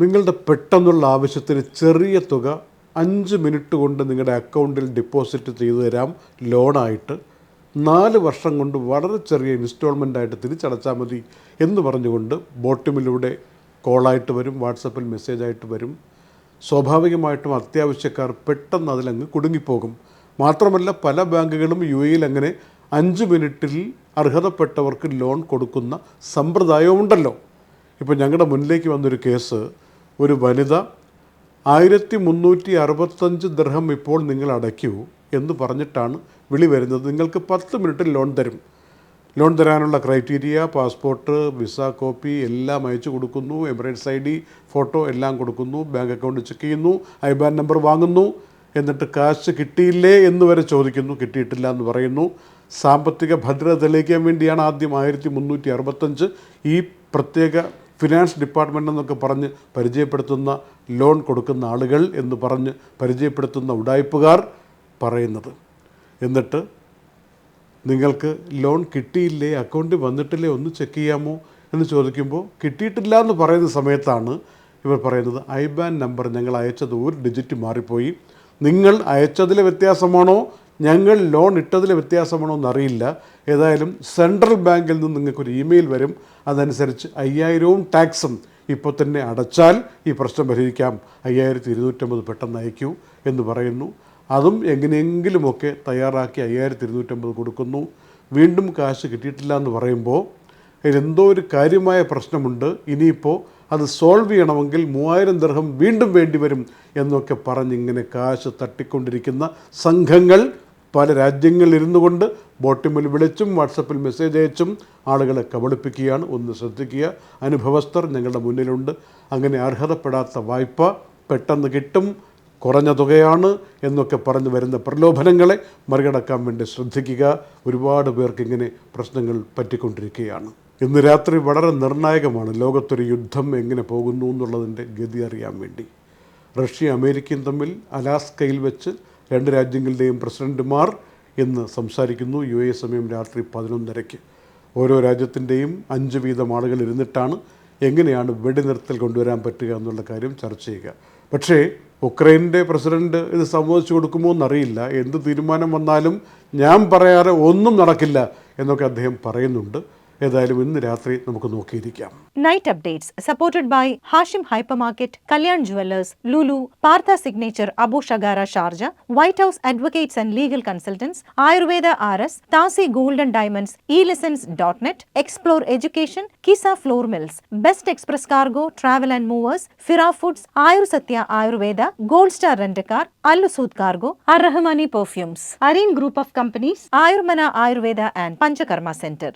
നിങ്ങളുടെ പെട്ടെന്നുള്ള ആവശ്യത്തിന് ചെറിയ തുക അഞ്ച് മിനിറ്റ് കൊണ്ട് നിങ്ങളുടെ അക്കൗണ്ടിൽ ഡിപ്പോസിറ്റ് ചെയ്തു തരാം ലോണായിട്ട് നാല് വർഷം കൊണ്ട് വളരെ ചെറിയ ഇൻസ്റ്റാൾമെന്റ് ആയിട്ട് തിരിച്ചടച്ചാൽ മതി എന്ന് പറഞ്ഞുകൊണ്ട് ബോട്ടിമിലൂടെ കോളായിട്ട് വരും വാട്സപ്പിൽ മെസ്സേജായിട്ട് വരും. സ്വാഭാവികമായിട്ടും അത്യാവശ്യക്കാർ പെട്ടെന്ന് അതിലങ്ങ് കുടുങ്ങിപ്പോകും. മാത്രമല്ല പല ബാങ്കുകളും യു എയിൽ അങ്ങനെ അഞ്ച് മിനിറ്റിൽ അർഹതപ്പെട്ടവർക്ക് ലോൺ കൊടുക്കുന്ന സമ്പ്രദായവുമുണ്ടല്ലോ. ഇപ്പോൾ ഞങ്ങളുടെ മുന്നിലേക്ക് വന്നൊരു കേസ്. ഒരു വനിത ആയിരത്തി മുന്നൂറ്റി അറുപത്തഞ്ച് ദർഹം ഇപ്പോൾ നിങ്ങൾ അടയ്ക്കൂ എന്ന് പറഞ്ഞിട്ടാണ് വിളി വരുന്നത്. നിങ്ങൾക്ക് പത്ത് മിനിറ്റിൽ ലോൺ തരും. ലോൺ തരാനുള്ള ക്രൈറ്റീരിയ പാസ്പോർട്ട് വിസ കോപ്പി എല്ലാം അയച്ചു കൊടുക്കുന്നു. എമിറേറ്റ്സ് ഐ ഡി ഫോട്ടോ എല്ലാം കൊടുക്കുന്നു. ബാങ്ക് അക്കൗണ്ട് ചെക്ക് ചെയ്യുന്നു. ഐബാൻ നമ്പർ വാങ്ങുന്നു. എന്നിട്ട് കാശ് കിട്ടിയില്ലേ എന്ന് വരെ ചോദിക്കുന്നു. കിട്ടിയിട്ടില്ല എന്ന് പറയുന്നു. സാമ്പത്തിക ഭദ്രത തെളിയിക്കാൻ വേണ്ടിയാണ് ആദ്യം ആയിരത്തി മുന്നൂറ്റി അറുപത്തഞ്ച് ഈ പ്രത്യേക ഫിനാൻസ് ഡിപ്പാർട്ട്മെന്റ് എന്നൊക്കെ പറഞ്ഞ് പരിചയപ്പെടുത്തുന്ന ലോൺ കൊടുക്കുന്ന ആളുകൾ എന്ന് പറഞ്ഞ് പരിചയപ്പെടുത്തുന്ന ഉടായ്പുകാർ പറയുന്നത്. എന്നിട്ട് നിങ്ങൾക്ക് ലോൺ കിട്ടിയില്ലേ? അക്കൗണ്ടിൽ വന്നിട്ടില്ലേ? ഒന്ന് ചെക്ക് ചെയ്യാമോ? എന്ന് ചോദിക്കുമ്പോൾ കിട്ടിയിട്ടില്ല എന്ന് പറയുന്ന സമയത്താണ് ഇവർ പറയുന്നത്. ഐ ബാൻ നമ്പർ ഞങ്ങൾ അയച്ചത് ഒരു ഡിജിറ്റ് മാറിപ്പോയി. നിങ്ങൾ അയച്ചതിലെ വ്യത്യാസമാണോ? ഞങ്ങൾ ലോൺ ഇട്ടതിലെ വ്യത്യാസമാണോ എന്നറിയില്ല. ഏതായാലും സെൻട്രൽ ബാങ്കിൽ നിന്ന് നിങ്ങൾക്കൊരു ഇമെയിൽ വരും. അതനുസരിച്ച് അയ്യായിരവും ടാക്സും ഇപ്പോൾ തന്നെ അടച്ചാൽ ഈ പ്രശ്നം പരിഹരിക്കാം. അയ്യായിരത്തി ഇരുന്നൂറ്റമ്പത് പെട്ടെന്ന് അയക്കൂ എന്ന് പറയുന്നു. അതും എങ്ങനെയെങ്കിലുമൊക്കെ തയ്യാറാക്കി അയ്യായിരത്തി ഇരുന്നൂറ്റമ്പത് കൊടുക്കുന്നു. വീണ്ടും കാശ് കിട്ടിയിട്ടില്ല എന്ന് പറയുമ്പോൾ ഇതിലെന്തോ ഒരു കാര്യമായ പ്രശ്നമുണ്ട്. ഇനിയിപ്പോൾ അത് സോൾവ് ചെയ്യണമെങ്കിൽ മൂവായിരം ദർഹം വീണ്ടും വേണ്ടി വരും എന്നൊക്കെ പറഞ്ഞിങ്ങനെ കാശ് തട്ടിക്കൊണ്ടിരിക്കുന്ന സംഘങ്ങൾ പല രാജ്യങ്ങളിൽ ഇരുന്നു കൊണ്ട് ബോട്ടിമിൽ വിളിച്ചും വാട്സപ്പിൽ മെസ്സേജ് അയച്ചും ആളുകളെ കബളിപ്പിക്കുകയാണ്. ഒന്ന് ശ്രദ്ധിക്കുക. അനുഭവസ്ഥർ ഞങ്ങളുടെ മുന്നിലുണ്ട്. അങ്ങനെ അർഹതപ്പെടാത്ത വായ്പ പെട്ടെന്ന് കിട്ടും. കുറഞ്ഞ തുകയാണ് എന്നൊക്കെ പറഞ്ഞു വരുന്ന പ്രലോഭനങ്ങളെ മറികടക്കാൻ വേണ്ടി ശ്രദ്ധിക്കുക. ഒരുപാട് പേർക്ക് ഇങ്ങനെ പ്രശ്നങ്ങൾ പറ്റിക്കൊണ്ടിരിക്കുകയാണ്. ഇന്ന് രാത്രി വളരെ നിർണായകമാണ് ലോകത്തൊരു യുദ്ധം എങ്ങനെ പോകുന്നു എന്നുള്ളതിന്റെ ഗതി അറിയാൻ വേണ്ടി. റഷ്യ അമേരിക്കയും തമ്മിൽ അലാസ്കയിൽ വെച്ച് രണ്ട് രാജ്യങ്ങളുടെയും പ്രസിഡന്റുമാർ ഇന്ന് സംസാരിക്കുന്നു. യു എ സമയം രാത്രി പതിനൊന്നരയ്ക്ക്. ഓരോ രാജ്യത്തിന്റെയും അഞ്ച് വീതം ആളുകൾ ഇരുന്നിട്ടാണ് എങ്ങനെയാണ് വെടിനിർത്തൽ കൊണ്ടുവരാൻ പറ്റുക എന്നുള്ള കാര്യം ചർച്ച ചെയ്യുക. പക്ഷേ ഉക്രൈന്റെ പ്രസിഡന്റ് ഇത് സമ്മതിച്ചു കൊടുക്കുമോ എന്നറിയില്ല. എന്ത് തീരുമാനം വന്നാലും ഞാൻ പറയാറ് ഒന്നും നടക്കില്ല എന്നൊക്കെ അദ്ദേഹം പറയുന്നുണ്ട്. ഏതായാലും ഇന്ന് രാത്രി നമുക്ക് നോക്കിയിരിക്കാം. Night updates supported by Hashim hypermarket Kalyan jewellers Lulu Partha signature Abu Abu Shagara Sharjah white house advocates and legal consultants Ayurveda R S താസി golden diamonds e lessons dot net explore education Qissa flour mills best express cargo travel and movers ഫിറാ foods Ayur Satya Ayurveda gold star rent car അല്ലുസൂത് cargo അർ perfumes Areen group of companies Ayurmana Ayurveda and Panchakarma centre